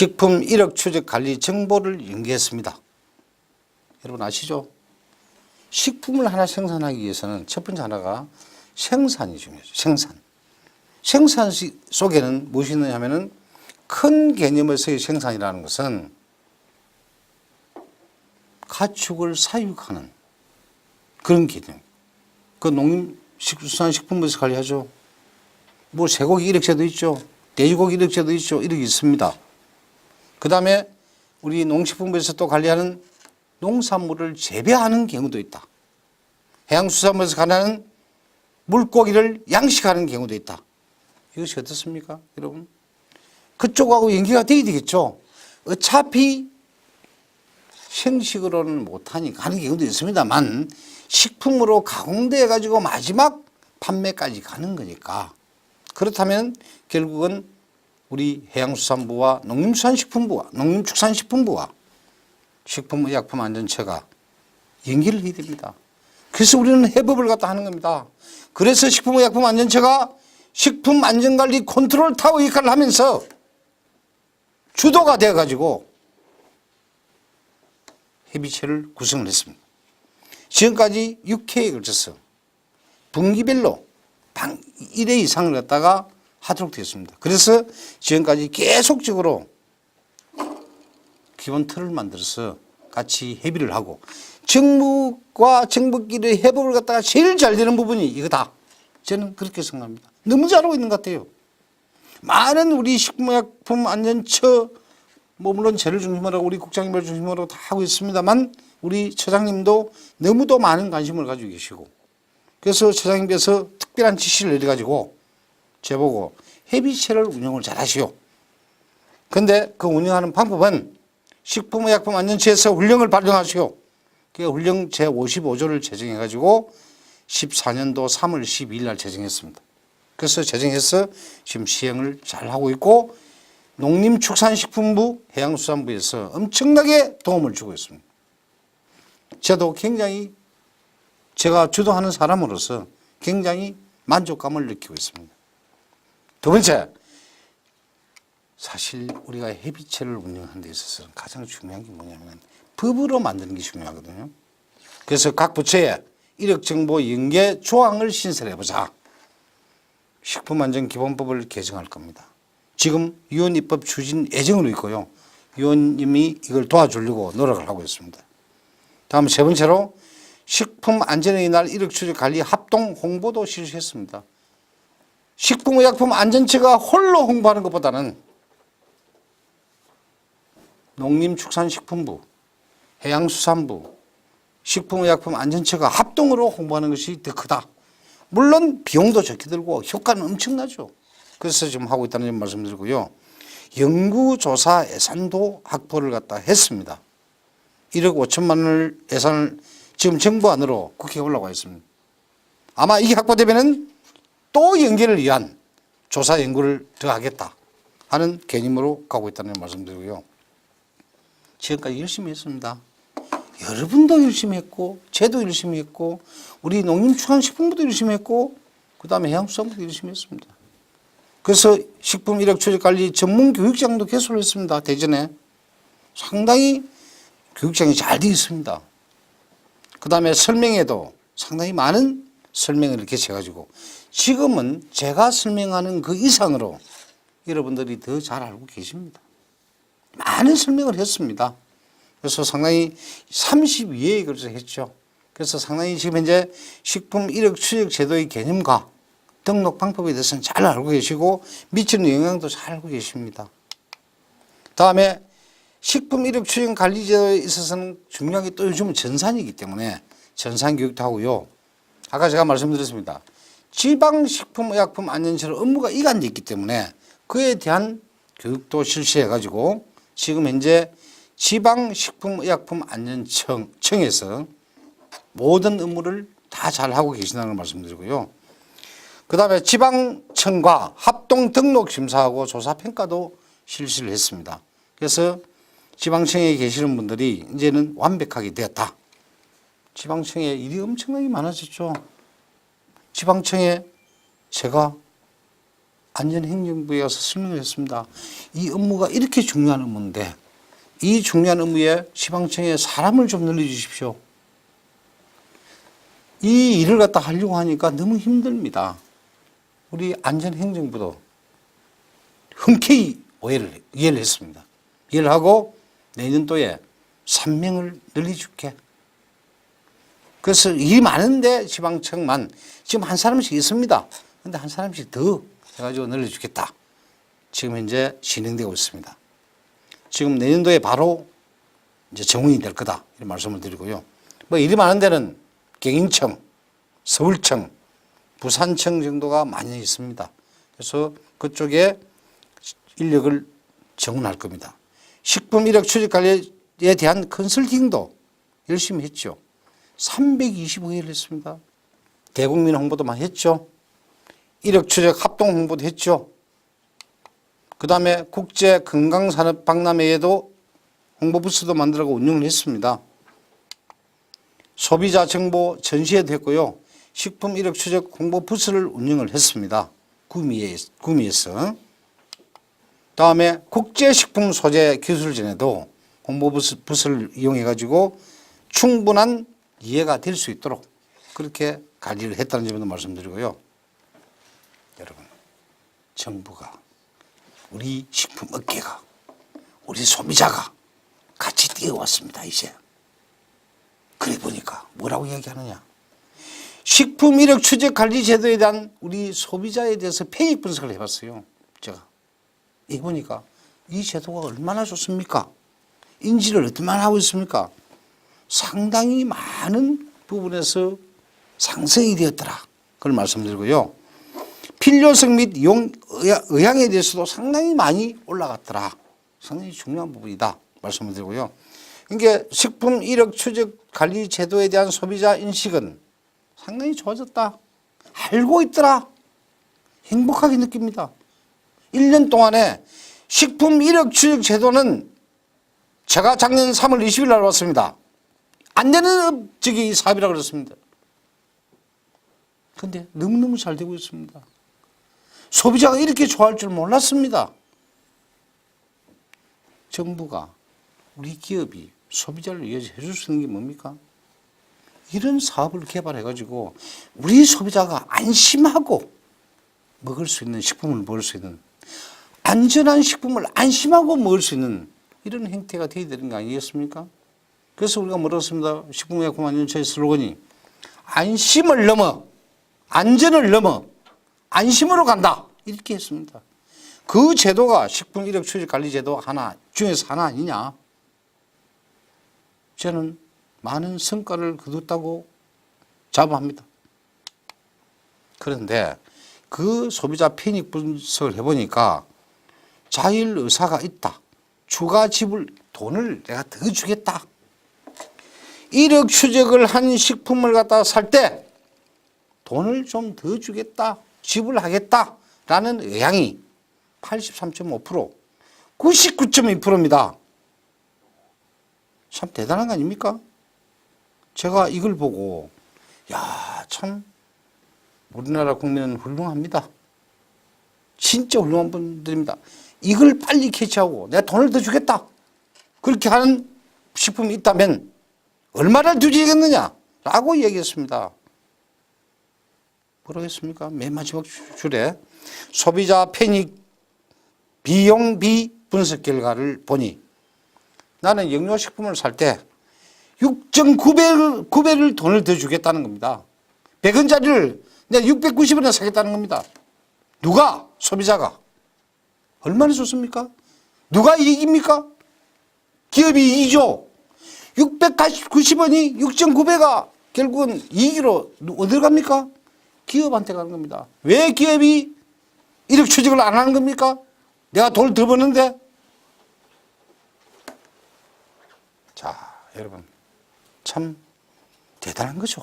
식품 1억 추적 관리 정보를 연계했습니다. 여러분 아시죠? 식품을 하나 생산하기 위해서는 첫 번째 하나가 생산이 중요하죠. 생산. 생산 시- 속에는 무엇이 있느냐 하면은 큰 개념에서의 생산이라는 것은 가축을 사육하는 그런 개념. 그 농림식수산식품부에서 관리하죠. 뭐 쇠고기 일액제도 있죠. 돼지고기 일액제도 있죠. 이렇게 있습니다. 그 다음에 우리 농식품부에서 또 관리하는 농산물을 재배하는 경우도 있다. 해양수산부에서 관리하는 물고기를 양식하는 경우도 있다. 이것이 어떻습니까, 여러분? 그쪽하고 연계가 돼야 되겠죠. 어차피 생식으로는 못하니까 하는 경우도 있습니다만 식품으로 가공돼 가지고 마지막 판매까지 가는 거니까 그렇다면 결국은 우리 해양수산부와 농림수산식품부와 농림축산식품부와 식품의약품안전처가 연기를 해야 됩니다. 그래서 우리는 해법을 갖다 하는 겁니다. 그래서 식품의약품안전처가 식품안전관리 컨트롤 타워 역할을 하면서 주도가 되어 가지고 협의체를 구성을 했습니다. 지금까지 6회에 걸쳐서 분기별로 방 1회 이상을 갖다가 하도록 되었습니다. 그래서 지금까지 계속적으로 기본 틀을 만들어서 같이 협의를 하고 정부과 정부끼리 협업을 갖다가 제일 잘 되는 부분이 이거다. 저는 그렇게 생각합니다. 너무 잘하고 있는 것 같아요. 많은 우리 식품약품 안전처 뭐 물론 저를 중심으로 우리 국장님을 중심으로 다 하고 있습니다만 우리 처장님도 너무도 많은 관심을 가지고 계시고 그래서 처장님께서 특별한 지시를 내려가지고 저보고 협의체를 운영을 잘 하시오. 근데 그 운영하는 방법은 식품의약품안전처에서 훈령을 발령하시오. 그 훈령 제55조를 제정해가지고 14년도 3월 12일 날 제정했습니다. 그래서 제정해서 지금 시행을 잘 하고 있고 농림축산식품부 해양수산부에서 엄청나게 도움을 주고 있습니다. 저도 굉장히 제가 주도하는 사람으로서 굉장히 만족감을 느끼고 있습니다. 두 번째, 사실 우리가 협의체를 운영하는 데 있어서는 가장 중요한 게 뭐냐면 법으로 만드는 게 중요하거든요. 그래서 각 부처에 이력정보 연계 조항을 신설해 보자. 식품안전기본법을 개정할 겁니다. 지금 유언 입법 추진 예정으로 있고요. 유언님이 이걸 도와주려고 노력을 하고 있습니다. 다음 세 번째로 식품 안전의 날 이력 추적 관리 합동 홍보도 실시했습니다. 식품의약품 안전처가 홀로 홍보하는 것보다는 농림축산식품부, 해양수산부, 식품의약품 안전처가 합동으로 홍보하는 것이 더 크다. 물론 비용도 적게 들고 효과는 엄청나죠. 그래서 지금 하고 있다는 점 말씀드리고요. 연구조사 예산도 확보를 갖다 했습니다. 1억 5천만 원을 예산을 지금 정부 안으로 국회에 올라가 있습니다. 아마 이게 확보되면은 또 연계를 위한 조사 연구를 더 하겠다 하는 개념으로 가고 있다는 말씀드리고요. 지금까지 열심히 했습니다. 여러분도 열심히 했고, 저도 열심히 했고, 우리 농림축산식품부도 열심히 했고, 그 다음에 해양수산부도 열심히 했습니다. 그래서 식품 이력 추적 관리 전문 교육장도 개설을 했습니다. 대전에. 상당히 교육장이 잘 되어 있습니다. 그 다음에 설명에도 상당히 많은 설명을 이렇게 해가지고 지금은 제가 설명하는 그 이상으로 여러분들이 더 잘 알고 계십니다. 많은 설명을 했습니다. 그래서 상당히 32회에 걸쳐서 했죠. 그래서 상당히 지금 현재 식품 이력 추적 제도의 개념과 등록 방법에 대해서는 잘 알고 계시고 미치는 영향도 잘 알고 계십니다. 다음에 식품 이력 추적 관리 제도에 있어서는 중요한 게 또 요즘은 전산이기 때문에 전산 교육도 하고요. 아까 제가 말씀드렸습니다. 지방식품의약품 안전처럼 업무가 이관되어 있기 때문에 그에 대한 교육도 실시해 가지고 지금 현재 지방식품의약품안전청에서 모든 업무를 다 잘하고 계신다는 걸 말씀드리고요. 그 다음에 지방청과 합동 등록 심사하고 조사 평가도 실시를 했습니다. 그래서 지방청에 계시는 분들이 이제는 완벽하게 되었다. 지방청에 일이 엄청나게 많아졌죠. 지방청에 제가 안전행정부에 가서 설명을 했습니다. 이 업무가 이렇게 중요한 업무인데 이 중요한 업무에 시방청에 사람을 좀 늘려주십시오. 이 일을 갖다 하려고 하니까 너무 힘듭니다. 우리 안전행정부도 흔쾌히 오해를, 이해를 했습니다. 이해를 하고 내년도에 3명을 늘려줄게. 그래서 일이 많은데 지방청만 지금 한 사람씩 있습니다. 근데 한 사람씩 더 해가지고 늘려주겠다. 지금 현재 진행되고 있습니다. 지금 내년도에 바로 이제 정원이 될 거다. 이런 말씀을 드리고요. 뭐 일이 많은 데는 경인청, 서울청, 부산청 정도가 많이 있습니다. 그래서 그쪽에 인력을 정원할 겁니다. 식품 이력 추적 관리에 대한 컨설팅도 열심히 했죠. 325회를 했습니다. 대국민 홍보도 많이 했죠. 이력 추적 합동 홍보도 했죠. 그 다음에 국제 건강산업 박람회에도 홍보 부스도 만들고 운영을 했습니다. 소비자 정보 전시회도 했고요. 식품 이력 추적 홍보 부스를 운영을 했습니다. 구미에, 구미에서. 다음에 국제식품 소재 기술전에도 홍보 부스, 부스를 이용해가지고 충분한 이해가 될 수 있도록 그렇게 관리를 했다는 점도 말씀드리고요. 여러분, 정부가 우리 식품 업계가 우리 소비자가 같이 뛰어왔습니다, 이제. 그래 보니까 뭐라고 이야기하느냐. 식품 이력 추적 관리 제도에 대한 우리 소비자에 대해서 패닉 분석을 해봤어요. 제가. 이 보니까 이 제도가 얼마나 좋습니까? 인지를 얼마나 하고 있습니까? 상당히 많은 부분에서 상승이 되었더라. 그걸 말씀드리고요. 필요성 및 용, 의향- 의향에 대해서도 상당히 많이 올라갔더라. 상당히 중요한 부분이다. 말씀을 드리고요. 이게 식품 이력 추적 관리 제도에 대한 소비자 인식은 상당히 좋아졌다. 알고 있더라. 행복하게 느낍니다. 1년 동안에 식품 이력 추적 제도는 제가 작년 3월 20일 날 왔습니다. 안 되는 저기 사업이라고 그랬습니다. 근데 너무너무 잘 되고 있습니다. 소비자가 이렇게 좋아할 줄 몰랐습니다. 정부가 우리 기업이 소비자를 위해서 해줄 수 있는 게 뭡니까? 이런 사업을 개발해가지고 우리 소비자가 안심하고 먹을 수 있는 식품을 먹을 수 있는 안전한 식품을 안심하고 먹을 수 있는 이런 행태가 되어야 되는 거 아니겠습니까? 그래서 우리가 뭐랬습니다. 식품의약품 안전처의 슬로건이 안심을 넘어 안전을 넘어 안심으로 간다 이렇게 했습니다. 그 제도가 식품 이력 추적 관리 제도 하나 중에서 하나 아니냐? 저는 많은 성과를 거뒀다고 자부합니다. 그런데 그 소비자 편익 분석을 해보니까 자율 의사가 있다. 추가 지불 돈을 내가 더 주겠다. 이력 추적을 한 식품을 갖다 살 때 돈을 좀 더 주겠다. 지불하겠다. 라는 의향이 83.5% 99.2%입니다. 참 대단한 거 아닙니까? 제가 이걸 보고 야, 참 우리나라 국민은 훌륭합니다. 진짜 훌륭한 분들입니다. 이걸 빨리 캐치하고 내가 돈을 더 주겠다. 그렇게 하는 식품이 있다면 얼마를 더 주겠느냐? 라고 얘기했습니다. 했습니까? 맨 마지막 줄에 소비자 편익 비용비 분석 결과를 보니 나는 영유식품을 살 때 6.9배를 9배를 돈을 더 주겠다는 겁니다. 100원짜리를 내가 690원에 사겠다는 겁니다. 누가? 소비자가. 얼마나 좋습니까? 누가 이익입니까? 기업이 이익이죠. 690원이 6.9배가 결국은 이익으로 어딜 갑니까? 기업한테 가는 겁니다. 왜 기업이 이력 추적을 안 하는 겁니까? 내가 돈을 더 버는데? 자, 여러분. 참 대단한 거죠.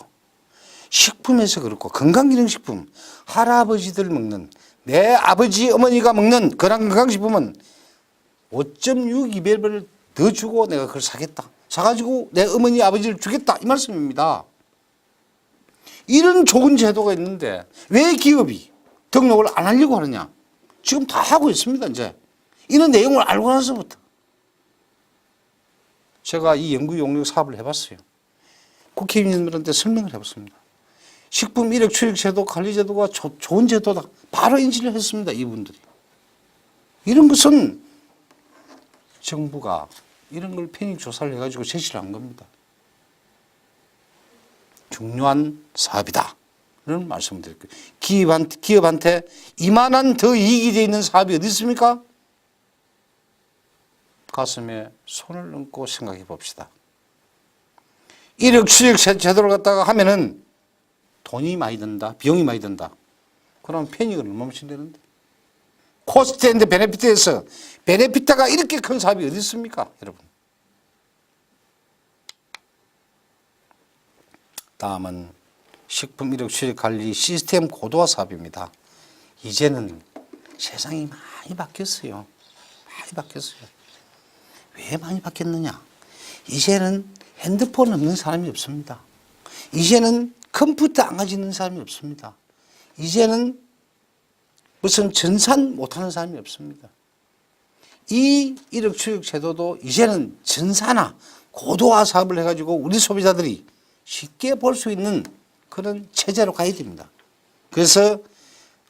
식품에서 그렇고 건강기능식품 할아버지들 먹는 내 아버지 어머니가 먹는 그런 건강식품은 5.62배를 더 주고 내가 그걸 사겠다. 사가지고 내 어머니 아버지를 주겠다 이 말씀입니다. 이런 좋은 제도가 있는데 왜 기업이 등록을 안 하려고 하느냐? 지금 다 하고 있습니다, 이제. 이런 내용을 알고 나서부터. 제가 이 연구 용역 사업을 해봤어요. 국회의원님들한테 설명을 해봤습니다. 식품 이력 출력 제도 관리 제도가 조- 좋은 제도다. 바로 인지를 했습니다. 이분들이. 이런 것은 정부가 이런 걸 편입 조사를 해가지고 제시를 한 겁니다. 중요한 사업이다. 이런 말씀을 드릴게요. 기업한테, 기업한테 이만한 더 이익이 되어 있는 사업이 어디 있습니까? 가슴에 손을 얹고 생각해 봅시다. 이력 수익 제도를 갖다가 하면은 돈이 많이 든다, 비용이 많이 든다. 그럼 편익을 얼마씩 되는데? 코스트 앤드 베네피트에서 베네피트가 이렇게 큰 사업이 어디 있습니까, 여러분? 다음은 식품 이력 수익 관리 시스템 고도화 사업입니다. 이제는 세상이 많이 바뀌었어요. 많이 바뀌었어요. 왜 많이 바뀌었느냐? 이제는 핸드폰 없는 사람이 없습니다. 이제는 컴퓨터 안 가지고 있는 사람이 없습니다. 이제는 무슨 전산 못하는 사람이 없습니다. 이 이력 수익 제도도 이제는 전산화, 고도화 사업을 해가지고 우리 소비자들이 쉽게 볼 수 있는 그런 체제로 가야 됩니다. 그래서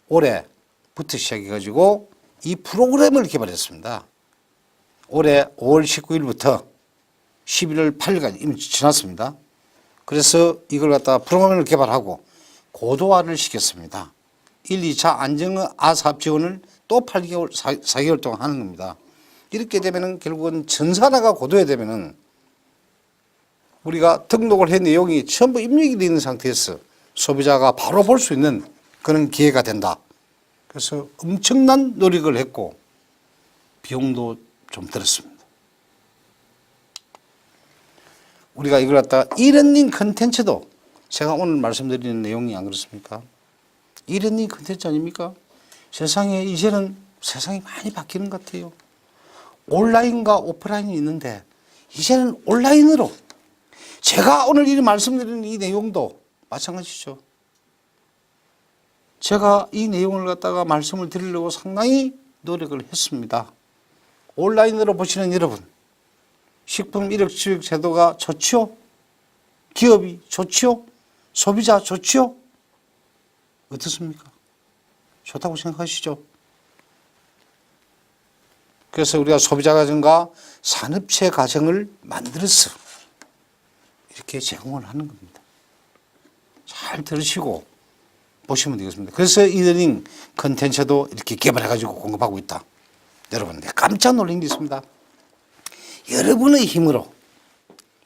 올해부터 시작해가지고 이 프로그램을 개발했습니다. 올해 5월 19일부터 11월 8일까지 이미 지났습니다. 그래서 이걸 갖다 프로그램을 개발하고 고도화를 시켰습니다. 1, 2차 안정화 사업 지원을 또 8개월, 4, 4개월 동안 하는 겁니다. 이렇게 되면은 결국은 전산화가 고도화되면은 우리가 등록을 한 내용이 전부 입력이 되어 있는 상태에서 소비자가 바로 볼 수 있는 그런 기회가 된다. 그래서 엄청난 노력을 했고 비용도 좀 들었습니다. 우리가 이걸 갖다가 이런닝 컨텐츠도 제가 오늘 말씀드리는 내용이 안 그렇습니까? 이런닝 컨텐츠 아닙니까? 세상에 이제는 세상이 많이 바뀌는 것 같아요. 온라인과 오프라인이 있는데 이제는 온라인으로 제가 오늘 이 말씀드리는 이 내용도 마찬가지죠. 제가 이 내용을 갖다가 말씀을 드리려고 상당히 노력을 했습니다. 온라인으로 보시는 여러분, 식품 이력 수익 제도가 좋지요? 기업이 좋지요? 소비자 좋지요? 어떻습니까? 좋다고 생각하시죠? 그래서 우리가 소비자 가정과 산업체 가정을 만들어서 이렇게 제공을 하는 겁니다. 잘 들으시고 보시면 되겠습니다. 그래서 이더닝 컨텐츠도 이렇게 개발해가지고 공급하고 있다. 여러분, 내가 깜짝 놀란 게 있습니다. 여러분의 힘으로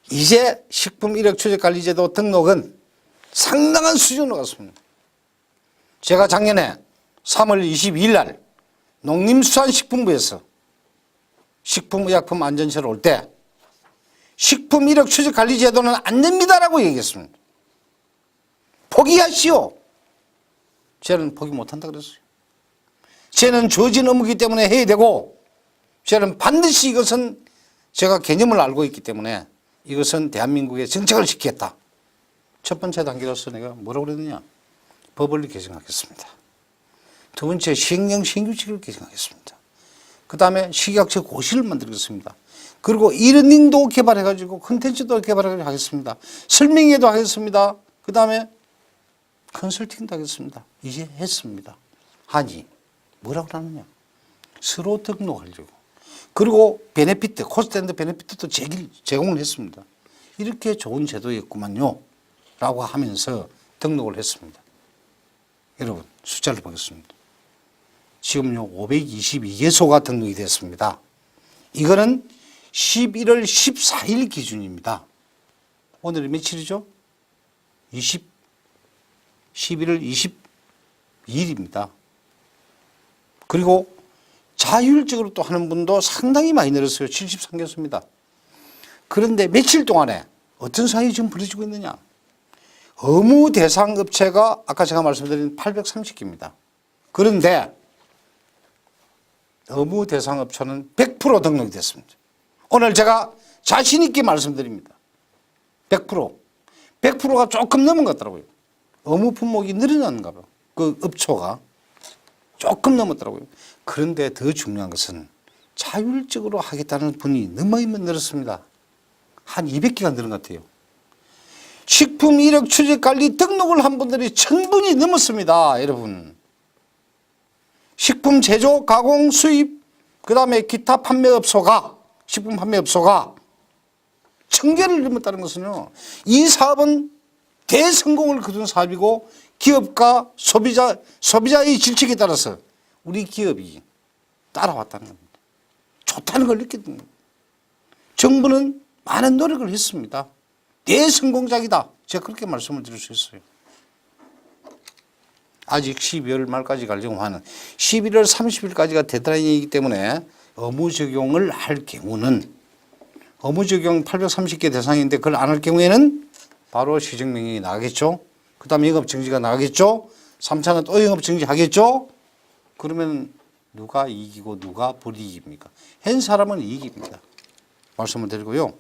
이제 식품 이력 추적 관리제도 등록은 상당한 수준으로 갔습니다. 제가 작년에 3월 22일 날 농림수산식품부에서 식품의약품 안전처를 올 때 식품 이력 추적 관리 제도는 안 됩니다라고 얘기했습니다. 포기하시오. 저는 포기 못한다 그랬어요. 저는 주어진 업무이기 때문에 해야 되고 저는 반드시 이것은 제가 개념을 알고 있기 때문에 이것은 대한민국의 정책을 지키겠다. 첫 번째 단계로서 내가 뭐라고 그랬느냐. 법을 개정하겠습니다. 두 번째 시행령 신규칙을 개정하겠습니다. 그 다음에 식약처 고시를 만들겠습니다. 그리고 이러닝도 개발해가지고 컨텐츠도 개발해가지고 하겠습니다. 설명회도 하겠습니다. 그 다음에 컨설팅도 하겠습니다. 이제 했습니다. 하니 뭐라고 하느냐. 서로 등록하려고. 그리고 베네피트, 코스트 앤드 베네피트도 제공을 했습니다. 이렇게 좋은 제도였구만요. 라고 하면서 등록을 했습니다. 여러분, 숫자를 보겠습니다. 지금요, 522개소가 등록이 됐습니다. 이거는 11월 14일 기준입니다. 오늘이 며칠이죠? 20, 11월 22일입니다. 그리고 자율적으로 또 하는 분도 상당히 많이 늘었어요. 73개소입니다. 그런데 며칠 동안에 어떤 사연이 지금 벌어지고 있느냐? 의무 대상 업체가 아까 제가 말씀드린 830개입니다. 그런데 의무 대상 업체는 100% 등록이 됐습니다. 오늘 제가 자신 있게 말씀드립니다. 100%. 100%가 조금 넘은 것 같더라고요. 의무 품목이 늘어났는가 봐요. 그 업초가. 조금 넘었더라고요. 그런데 더 중요한 것은 자율적으로 하겠다는 분이 너무이면 늘었습니다. 한 200개가 늘은 것 같아요. 식품 이력 추적 관리 등록을 한 분들이 천 분이 넘었습니다. 여러분. 식품 제조, 가공, 수입, 그 다음에 기타 판매업소가, 식품 판매업소가 천 개를 넘었다는 것은요, 이 사업은 대성공을 거둔 사업이고 기업과 소비자, 소비자의 질책에 따라서 우리 기업이 따라왔다는 겁니다. 좋다는 걸 느꼈던 겁니다. 정부는 많은 노력을 했습니다. 대성공작이다. 제가 그렇게 말씀을 드릴 수 있어요. 아직 12월 말까지 가려고 하는 11월 30일까지가 데드라인이기 때문에 업무 적용을 할 경우는 업무 적용 830개 대상인데 그걸 안 할 경우에는 바로 시정명령이 나가겠죠. 그 다음에 영업정지가 나가겠죠. 3차는 또 영업정지 하겠죠. 그러면 누가 이기고 누가 불이익입니까? 한 사람은 이익입니다. 말씀을 드리고요.